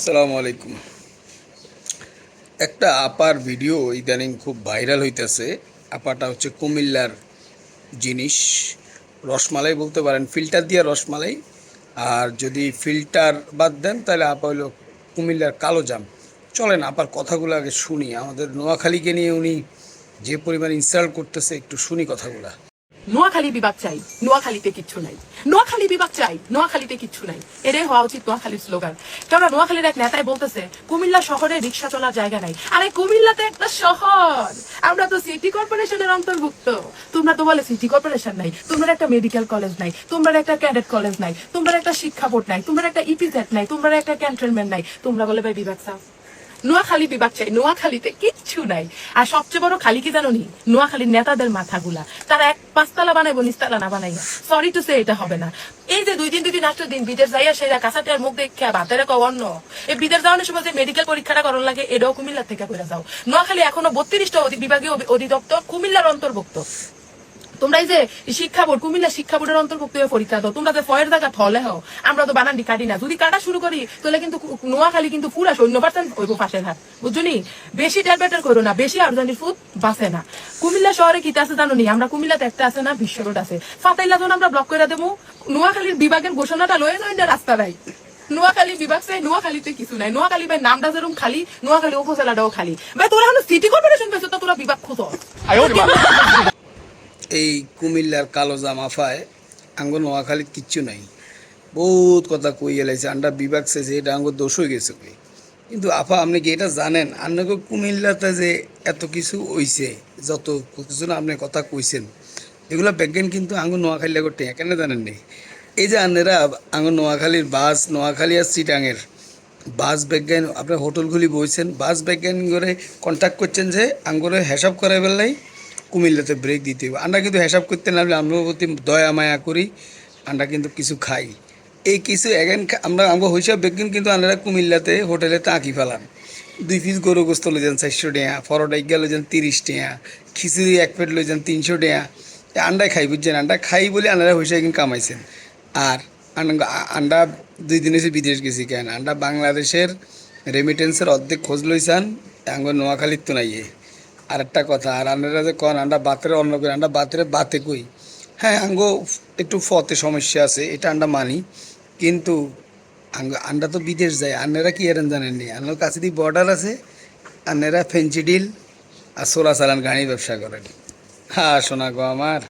আসসালামু আলাইকুম। একটা আপার ভিডিও ইদানিং খুব ভাইরাল হইতেছে। আপাটা হচ্ছে কুমিল্লার জিনিস। রসমালাই বলতে পারেন, ফিল্টার দিয়ে রসমালাই। আর যদি ফিল্টার বাদ দেন, তাহলে আপা হলো কুমিল্লার কালো জাম। চলেন আপার কথাগুলো আগে শুনি। আমাদের নোয়াখালীকে নিয়ে উনি যে পরিমাণ ইনসাল্ট করতেছে, একটু শুনি কথাগুলা। নোয়াখালী বিভাগ চাই, নোয়াখালীতে কিচ্ছু নাই। নোয়াখালী বিভাগ চাই, নোয়াখালীতে কিচ্ছু নাই। এটাই হওয়া উচিত নোয়াখালীর স্লোগান কেননা নোয়াখালীর এক নেতাই বলতেছে, কুমিল্লা শহরে রিক্সা চলার জায়গা নাই। আরে কুমিল্লাতে একটা শহর। আমরা তো সিটি কর্পোরেশনের অন্তর্ভুক্ত। তোমরা তো বলে সিটি কর্পোরেশন নাই। তোমরা একটা মেডিকেল কলেজ নাই। তোমরা একটা ক্যাডেট কলেজ নাই। তোমরা একটা শিক্ষা বোর্ড নাই। তোমরা একটা ইপিজেড নাই। তোমরা একটা ক্যান্টনমেন্ট নাই। তোমরা বলে, ভাই, বিভাগ চাও। নোয়াখালী বিভাগ চাই নোয়াখালীতে কিচ্ছু নাই। আর সবচেয়ে বড় খালি কি জানো নি নোয়াখালীর নেতাদের মাথাগুলা। তারা এক পাঁচতলা বানাইবো নিচতলা না বানাইয়া সরি টু সে এটা হবে না। এই যে দুই দিন দুই দিন আষ্ট দিন, বিদেশ যাইয়া সেরা কাঁচাটার মুখ দেখে ভাতের অন্য এই বিদেশ যাওয়ানোর সময় যে মেডিকেল পরীক্ষাটা করার লাগে, এটাও কুমিল্লার থেকে করে যাও। নোয়াখালী এখনও বত্রিশটা বিভাগীয় অধিদপ্তর কুমিল্লার অন্তর্ভুক্ত। তোমরা এই যে শিক্ষা বোর্ড, কুমিল্লা শিক্ষা বোর্ডের অন্তর্ভুক্ত হয়ে পরীক্ষা দাও। তোমরা যে ফয়ের জায়গা ফলে হও, আমরা তো বানানটি কাটি না। যদি কাটা শুরু করি, তাহলে কিন্তু নোয়াখালী কিন্তু পুরা শূন্য পার্সেন্ট হইব পাশের হাত। বুঝছ নি? বেশি ট্যাবলেটার করো না, বেশি আর্জেন্টির ফুড বাঁচে না। কুমিল্লা শহরে কি আছে জানো নি? আমরা কুমিল্লাতে একটা আছে না, বিশ্ব রোড আছে। ফাতাইলা যখন আমরা ব্লক করে দেবো। নোয়াখালীর বিভাগের ঘোষণাটা লয়ে নয় না রাস্তা নাই। নোয়াখালী বিভাগ চাই, নোয়াখালীতে কিছু নাই। নোয়াখালী ভাই নামটা যেরকম খালি, নোয়াখালী উপজেলাটাও খালি। ভাই তোরা সিটি কর্পোরেশন পেয়েছ তো তোরা বিভাগ খুঁজো। এই কুমিল্লার কালো জামাফায় আঙ্গ নোয়াখালীত কিচ্ছু নাই। বহুত কথা কই এলাইছে, আন্ডা বিভাগ চাইছে এটা আঙ্গ দোষ হয়ে গেছে কই। কিন্তু আপা, আপনি কি এটা জানেন? আপনাকে কুমিল্লাতে যে এত কিছু হইছে, যত কিছু না আপনি কথা কইছেন, এগুলো বিজ্ঞান কিন্তু আঙ্গ নোয়াখালী করতে কেন জানেন নি? এই যে আন্নেরা আঙ্গ নোয়াখালীর বাস নোয়াখালী আর সিটাঙের বাস বিজ্ঞান আপনার হোটেলগুলি বইছেন, বাস বিজ্ঞান করে কন্ট্যাক্ট করছেন যে আঙ্গুরে হেসাব করাই বেলাই কুমিল্লাতে ব্রেক দিতে হবে আমরা কিন্তু হিসাব করতে নামলে আমরা প্রতি দয়া, মায়া করি, আমরা কিন্তু কিছু খাই। এই কিছু এগেন আমরা আমরা হিসাব বিজ্ঞান কিন্তু আমরা কুমিল্লাতে হোটেলে তাঁকি ফেলাম দুই পিস গরু গোস্ত লই যান চারশো টাকা, পরোটা গিয়া যান তিরিশ টাকা, খিচুড়ি এক প্লেট লই যান তিনশো টাকা। আন্ডা খাই বুঝছেন? আন্ডা খাই বলে আন্ডারা হিসাব কিন্তু কামাইছেন। আর আন্ডা- দুই দিন এসে বিদেশ গেছি কেন? আন্ডা বাংলাদেশের রেমিটেন্সের অর্ধেক খোঁজ লইছান। আঙ্গ নোয়াখালীর তো নাইয়ে আর একটা কথা, আর আন্ডারা যে কন, আন্ডা বাতের অন্য করে আন্ডা বাতের বাতে কই। হ্যাঁ আঙ্গো একটু ফতে সমস্যা আছে, এটা আন্ডা মানি, কিন্তু আন্ডা তো বিদেশ যায় আন্নারা কি এরেন জানেননি আন্নার কাছে দিয়ে বর্ডার আছে আন্নারা ফেঞ্চি ডিল আর সোলা সালান গাড়ি ব্যবসা করেন। হ্যাঁ শোনা গো আমার।